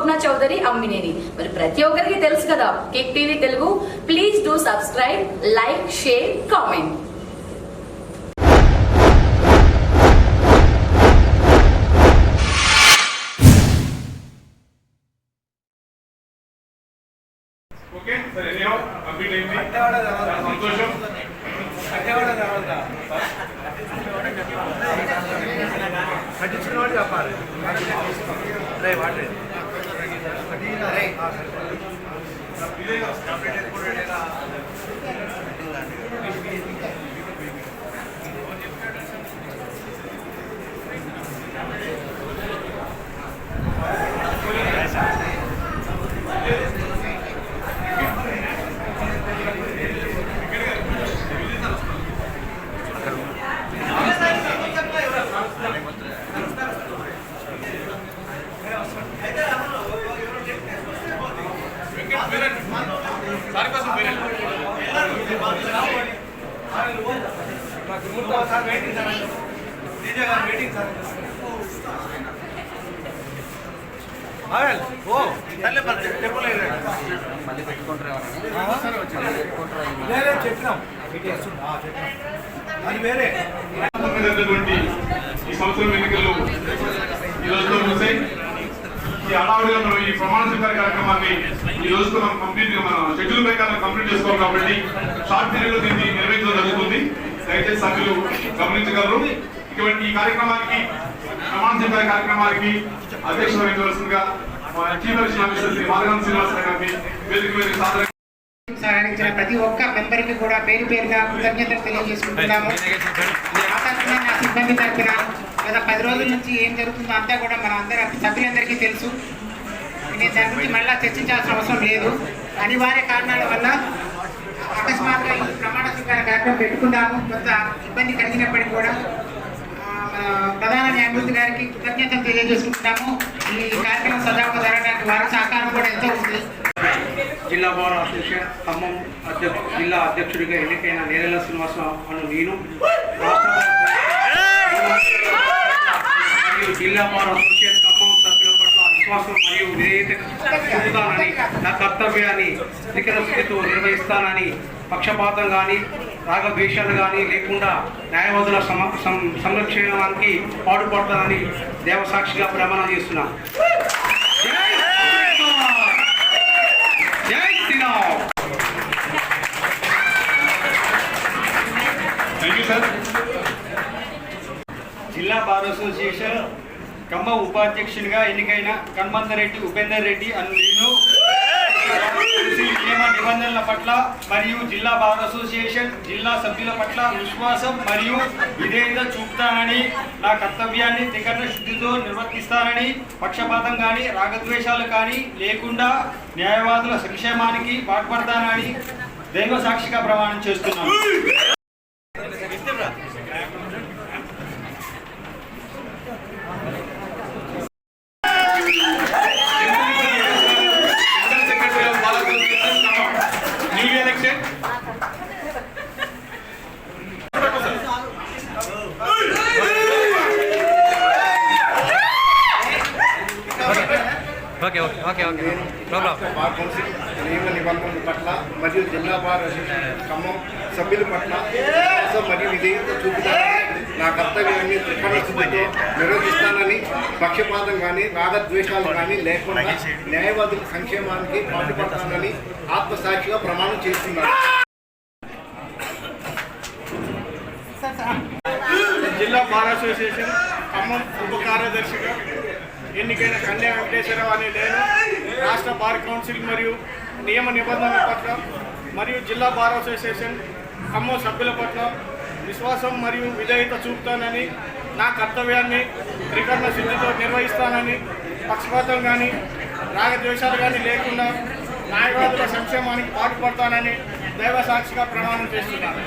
స్వప్న చౌదరి అమ్మినేని. మరి ప్రతి ఒక్కరికి తెలుసు కదా cake TV Telugu. Please do subscribe like share comment okay సరే కంప్లీట్ అయింది సంతోషం. చెప్పాలి. ఓ తల్లి టెంపుల్ చెప్పినాం అది వేరే ఈ సంవత్సరం ఎన్నికల్లో ఈ హడావుడిగా మనం ఈ ప్రమాణ స్వీకార కార్యక్రమాన్ని ఈ రోజుతో మనం కంప్లీట్గా మన షెడ్యూల్ ప్రకారం కంప్లీట్ చేసుకోవాలి కాబట్టి షార్ట్ పీరియడ్లో దీన్ని నిర్వహించడం జరుగుతుంది. దయచేసి సభ్యులు గమనించగలరు. ఇటువంటి ఈ కార్యక్రమానికి ప్రమాణ స్వీకార కార్యక్రమానికి అధ్యక్షత వహించవలసిందిగా మా chief election officer Shri Madhavan Srinivasarao గారిని వేదిక మీద సాధారణ సహకరించిన ప్రతి ఒక్క మెంబర్కి కూడా పేరు పేరుగా కృతజ్ఞతలు తెలియజేసుకుంటున్నాము. నా సిబ్బంది తరపున గత పది రోజుల నుంచి ఏం జరుగుతుందో అంతా కూడా మన అందరి సభ్యులందరికీ తెలుసు. నేను దాని గురించి మళ్ళీ చర్చించాల్సిన అవసరం లేదు. అనివార్య కారణాల వల్ల అకస్మాత్గా ఈ ప్రమాణ స్వీకార కార్యక్రమం పెట్టుకున్నాము కొంత ఇబ్బంది కలిగినప్పటికీ కూడా ప్రధాన న్యాయమూర్తి గారికి కృతజ్ఞతలు తెలియజేసుకుంటున్నాము. ఈ కార్యక్రమం సజావుగా జరగడానికి వారి సహకారం కూడా ఎంతో ఉంది. జిల్లా బార్ అసోసియేషన్ ఖమ్మం అధ్యక్ష జిల్లా అధ్యక్షుడిగా ఎన్నికైన నేరెల శ్రీనివాసరావు అను నేను మరియు జిల్లా బార్ అసోసియేషన్ ఖమ్మం సభ్యుల పట్ల విశ్వాసం మరియు విధేయత చూపుతానని నా కర్తవ్యాన్ని లిఖిత స్థితితో నిర్వహిస్తానని పక్షపాతం కానీ రాగద్వేషాలు కానీ లేకుండా న్యాయవాదుల సమ సం- సంరక్షణానికి పాటుపడతానని దేవసాక్షిగా ప్రమాణం చేస్తున్నాను జిల్లా బార్ అసోసియేషన్ ఖమ్మం ఉపాధ్యక్షునిగా ఎన్నికైన కన్మందరెడ్డి ఉపేందర్ రెడ్డి అను నేను. నియమ నిబంధనల పట్ల మరియు జిల్లా బార్ అసోసియేషన్ జిల్లా సభ్యుల పట్ల విశ్వాసం మరియు విధేయత చూపుతానని నా కర్తవ్యాన్ని తికర్ణ శుద్ధితో నిర్వర్తిస్తానని పక్షపాతం కానీ రాగద్వేషాలు కానీ లేకుండా న్యాయవాదుల సంక్షేమానికి పాటుపడతానని దైవ సాక్షిగా ప్రమాణం చేస్తున్నాను general secretary of bar association Khammam new election bar council నియమ నిబంధనల పట్ల మరియు జిల్లా బార్ అసోసియేషన్ ఖమ్మం సభ్యుల పట్ల విశ్వాసం మరియు విధేయత చూపుతానని నా కర్తవ్యాన్ని త్రికరణశుద్ధితో నిర్వహిస్తానని పక్షపాతం కానీ రాగద్వేషాలు కానీ లేకుండా న్యాయవాదుల సంక్షేమానికి పాటుపడతానని ఆత్మసాక్షిగా ప్రమాణం చేస్తున్నాను. జిల్లా బార్ అసోసియేషన్ ఖమ్మం ఉప కార్యదర్శిగా ఎన్నికైన కన్యా వెంకటేశ్వరరావు అనే నేను రాష్ట్ర బార్ కౌన్సిల్ మరియు నియమ నిబంధనల పట్ల మరియు జిల్లా బార్ అసోసియేషన్ ఖమ్మం సభ్యుల పట్ల విశ్వాసం మరియు విధేయత చూపుతానని నా కర్తవ్యాన్ని త్రికరణ సిద్ధితో నిర్వహిస్తానని పక్షపాతం కానీ రాగద్వేషాలు కానీ లేకుండా న్యాయవాదుల సంక్షేమానికి పాటుపడతానని దైవ సాక్షిగా ప్రమాణం చేస్తున్నాను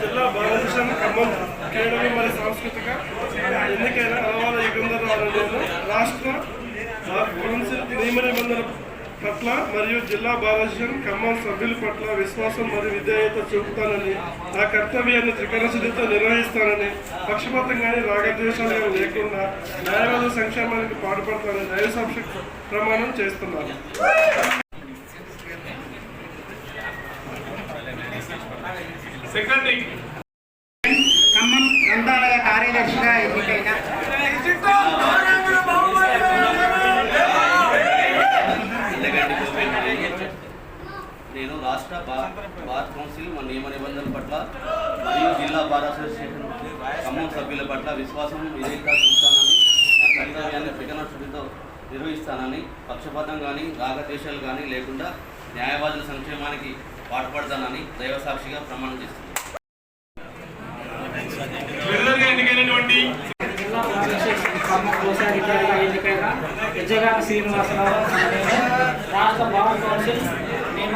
జిల్లా భారతదేశం ఖమ్మం కేవలం మరి సాంస్కృతిక ఎన్నికైన రాష్ట్ర కౌన్సిల్ నియమ నిబంధనల పట్ల మరియు జిల్లా బాలజన్ ఖమ్మం సభ్యుల పట్ల విశ్వాసం మరియు విధేయత చూపుతానని నా కర్తవ్యాన్ని త్రికరశుద్ధితో నిర్వహిస్తానని పక్షపాతం కానీ రాగద్వేషాలు కానీ లేకుండా న్యాయవాద సంక్షేమానికి పాటుపడతానని దైవ సాక్షి ప్రమాణం చేస్తున్నాను. సెక్రటరీ ఖమ్మం గ్రంథాలయ కార్యదర్శిగా ఎన్నికైన నేను రాష్ట్ర బార్ బార్ కౌన్సిల్ మన నియమ నిబంధనల పట్ల జిల్లా బార్ అసోసియేషన్ ఖమ్మం సభ్యుల పట్ల విశ్వాసం విధేయత చూస్తానని నా కర్తవ్యాన్ని ప్రజనశుద్ధితో నిర్వహిస్తానని పక్షపాతం కానీ రాగద్వేషాలు కానీ లేకుండా న్యాయవాదుల సంక్షేమానికి పాటుపడతానని దైవసాక్షిగా ప్రమాణం చేస్తున్నాను. శ్రీనివాసరావు రాష్ట్ర బార్ కౌన్సిల్ నియమ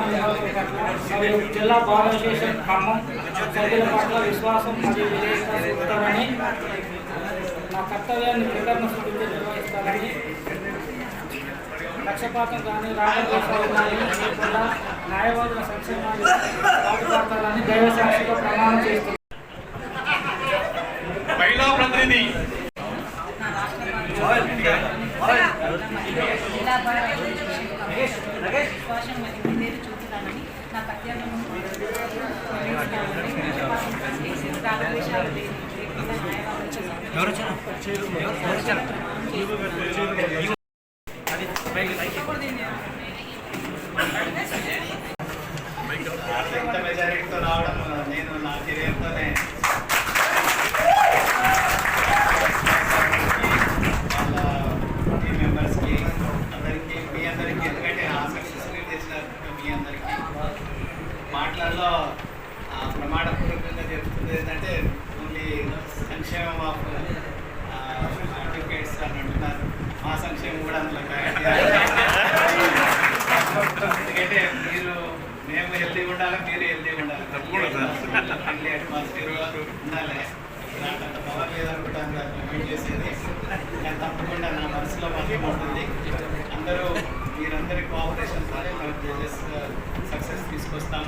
జిల్లా బార్ అసోసియేషన్ ఖమ్మం సభ్యుల పట్ల విశ్వాసం మరియు విధేయత నా కర్తవ్యాన్ని ప్రకటన స్థితితో నిర్వహిస్తానని పక్షపాతం కానీ రాజద్వేషాలు కానీ లేకుండా న్యాయవాదుల సంక్షేమాన్ని కాపాడతానని దైవ సాక్షిగా ప్రమాణం చేస్తున్నాను. మహిళా ప్రతినిధి జిల్లా బార్ అసోసియేషన్ విశ్వాసం మరియు విధేయత చూపుతానని నా కర్తవ్యం రాగద్వేషాలు లేకుండా న్యాయవాదుల ఎంత మెజారిటీతో రావడం నేను నా కెరియర్తోనే వాళ్ళ మెంబర్స్కి అందరికీ మీ అందరికీ ఎందుకంటే ఆ సక్సెస్ఫుల్ చేసిన మీ అందరికీ మాటలలో ఆ, ప్రమాణపూర్వకంగా చెప్తుంది ఏంటంటే ఓన్లీ సంక్షేమం ఆఫ్ అని అంటున్నారు. మా సంక్షేమం కూడా అందులో. ఎందుకంటే మీరు మేము హెల్తీగా ఉండాలి మీరు హెల్తీగా ఉండాలి. ఫ్రెండ్లీ అట్మాస్ఫియర్ ఉండాలి. నాకు అంత పవర్ లేదనుకుంటాను దాన్ని కమెంట్ చేసేది. కానీ తప్పకుండా నా మనసులో మాత్రం ఉంటుంది. అందరూ మీరందరి కోఆపరేషన్తోనే మేము జడ్జెస్ సక్సెస్ తీసుకొస్తాం.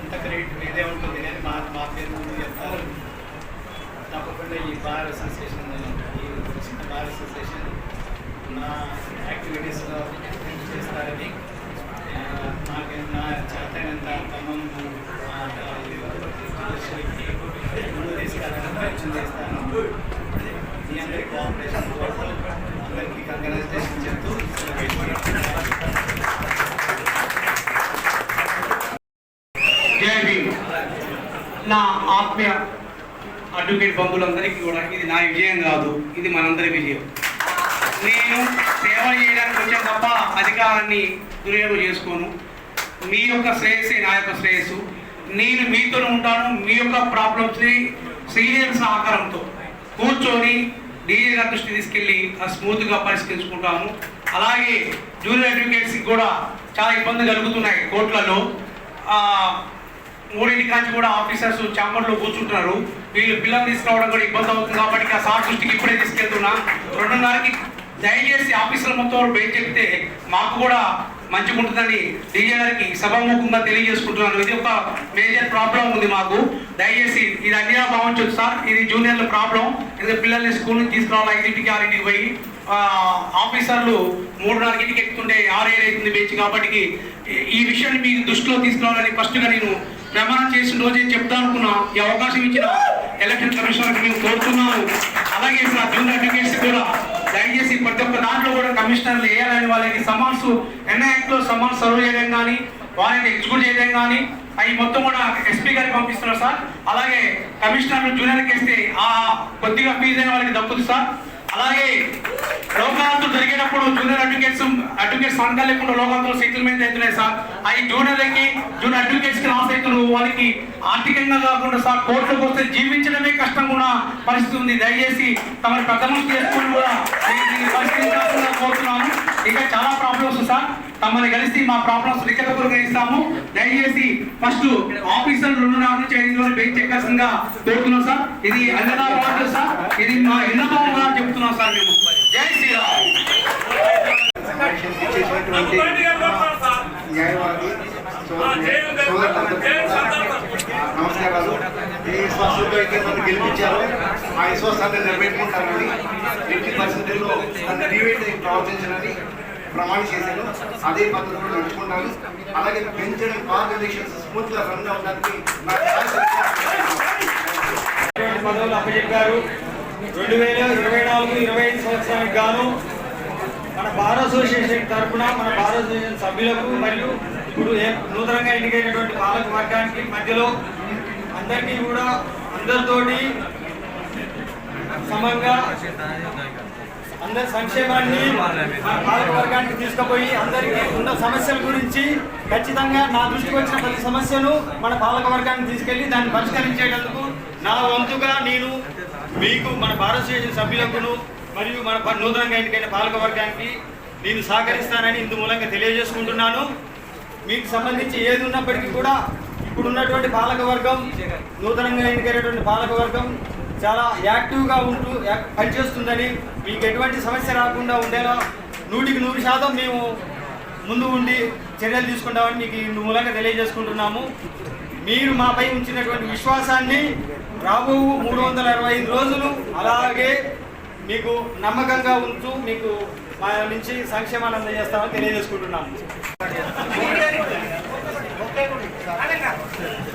అంత క్రెడిట్ మీదే ఉంటుంది. కానీ మా మా పేరు ముందు చెప్తారు తప్పకుండా ఈ బార్ అసోసియేషన్ బార్ అసోసియేషన్ నా యాక్టివిటీస్లో చేస్తారని ఆ, నాకు నా చేతనంత క్రమం ముందు తీసుకెళ్ళాలని ప్రయత్నం చేస్తాను మీ అందరి కోఆపరేషన్ కోసం అందరికీ కంగ్రాచులేషన్ చెప్తూ నా ఆత్మీయ అడ్వకేట్ బంధువులందరికీ కూడా ఇది నా విజయం కాదు. ఇది మనందరి విజయం. నేను సేవ చేయడానికి వచ్చాను తప్ప అధికారాన్ని దుర్యోగం చేసుకోను. మీ యొక్క శ్రేయస్సే నా యొక్క శ్రేయస్సు. నేను మీతో ఉంటాను. మీ యొక్క ప్రాబ్లమ్స్ని సీనియర్ సహకారంతో కూర్చొని డీజే గారి దృష్టి తీసుకెళ్ళి అది స్మూత్గా పరిష్కరించుకుంటాము అలాగే జూనియర్ అడ్వకేట్స్కి కూడా చాలా ఇబ్బందులు కలుగుతున్నాయి కోర్టులలో ఆ, కూడా ఆఫీసర్స్ చాంబర్లో కూర్చుంటున్నారు. వీళ్ళు పిల్లలు తీసుకురావడం కూడా ఇబ్బంది అవుతుంది కాబట్టి ఆ సార్ దృష్టికి ఇప్పుడే తీసుకెళ్తున్నా. రెండున్నరకి దయచేసి ఆఫీసుల మొత్తం బయట చెప్తే మాకు కూడా మంచిగా ఉంటుందని డీజే గారికి సభాముఖంగా తెలియజేసుకుంటున్నాను. ఇది ఒక మేజర్ ప్రాబ్లం ఉంది మాకు. దయచేసి ఇది అన్నిగా భావించు సార్. ఇది జూనియర్ల ప్రాబ్లం. ఇది పిల్లల్ని స్కూల్ నుంచి తీసుకురావాలి ఐదింటికి ఆరింటికి పోయి ఆ, ఆఫీసర్లు ఇంటికి ఎక్కుతుంటే ఆరేడు అవుతుంది బెంచ్ కాబట్టి ఈ విషయాన్ని మీకు దృష్టిలో తీసుకురావాలని ఫస్ట్గా నేను ప్రమాణం చేసిన రోజే చెప్తా అనుకున్నా. ఈ అవకాశం ఇచ్చిన ఎలక్షన్ కమిషనర్కి మేము కోరుతున్నాము. అలాగే సార్ జూనియర్ అడ్వకేట్స్ కూడా దయచేసి ప్రతి ఒక్క దాంట్లో కూడా కమిషనర్లు వేయాలని వాళ్ళకి సమాన్స్ ఎన్ఐఎక్లో సమాన్స్ సర్వ్ చేయడం కానీ వాళ్ళని ఎగ్జిక్యూట్ చేయడం కానీ అవి మొత్తం కూడా ఎస్పీ గారికి పంపిస్తున్నారు సార్. అలాగే కమిషనర్లు జూనియర్కి వేస్తే ఆ కొద్దిగా ఫీజు అయిన వాళ్ళకి దక్కుతుంది సార్. అలాగే లోకాంతులు జరిగేటప్పుడు జూనియర్ అడ్వకేట్స్ అడ్వకేట్స్ సంఘాలు లేకుండా లోకాంతులు సెటిల్మెంట్ అవుతున్నాయి సార్. అవి జూనియర్లకి జూనియర్ అడ్వకేట్స్కి కి వాళ్ళకి ఆర్థికంగా కాకుండా సార్ కోర్టులకు వస్తే జీవించడమే కష్టంగా ఉన్న పరిస్థితి ఉంది. దయచేసి తమ పెద్ద మనిషి చేసుకుని కూడా. దీన్ని కోరుతున్నాను ఇంకా చాలా ప్రాబ్లమ్స్ సార్ తమని కలిసి మా ప్రాబ్లమ్స్ లిఖితపూర్వకంగా ఇస్తాము దయచేసి ఫస్ట్ ఆఫీసర్ రెండు నాలుగు నుంచి ఐదు బెంచ్ ఎక్కాల్సిందిగా కోరుతున్నాం సార్ ఇది అన్నదా వార్డు సార్ ఇది మా ఎన్నోగా చెప్తున్నాం సార్ మేము జై శ్రీరామ్ న్యాయవాది సోదరు- పర్సెంట్ అయితే నన్ను గెలిపించారు. ఆ విశ్వాసాన్ని నిలబెట్టుకుంటానని ఎయిటీ పర్సెంటేజ్లో నన్ను డివేట్ ప్రవర్తించాలని ప్రమాణం చేశాను అదే పద్ధతిలో నడుచుకుంటాను అలాగే పెంచడం బార్ ఎలక్షన్స్ స్మూత్గా రన్ అవడానికి పదవులు అప్పచెప్పారు. రెండు వేల ఇరవై నాలుగు ఇరవై ఐదు సంవత్సరానికి గాను మన బార్ అసోసియేషన్ తరఫున మన బార్ అసోసియేషన్ సభ్యులకు మరియు ఇప్పుడు నూతనంగా ఎన్నికైనటువంటి పాలక వర్గానికి మధ్యలో అందరికీ కూడా అందరితోటి సమంగా అందరి సంక్షేమాన్ని మన వర్గానికి తీసుకుపోయి అందరికీ ఉన్న సమస్యల గురించి ఖచ్చితంగా నా దృష్టికి వచ్చిన ప్రతి సమస్యను మన పాలక వర్గాన్ని తీసుకెళ్ళి దాన్ని పరిష్కరించేటందుకు నా వంతుగా నేను మీకు మన భారతదేశ సభ్యులకును మరియు మన నూతనంగా ఎన్నికైన పాలక వర్గానికి నేను సహకరిస్తానని ఇందు మూలంగా తెలియజేసుకుంటున్నాను. మీకు సంబంధించి ఏది ఉన్నప్పటికీ కూడా ఇప్పుడు ఉన్నటువంటి పాలక వర్గం నూతనంగా ఎన్నికైనటువంటి పాలక వర్గం చాలా యాక్టివ్గా ఉంటూ పనిచేస్తుందని మీకు ఎటువంటి సమస్య రాకుండా ఉండేలా నూటికి నూరు శాతం మేము ముందు ఉండి చర్యలు తీసుకుంటామని మీకు ఇందు మూలంగా తెలియజేసుకుంటున్నాము. మీరు మాపై ఉంచినటువంటి విశ్వాసాన్ని రాబో మూడు వందల అరవై ఐదు రోజులు అలాగే మీకు నమ్మకంగా ఉంటూ మీకు మా నుంచి సంక్షేమాన్ని అందజేస్తామని తెలియజేసుకుంటున్నాము. Dale,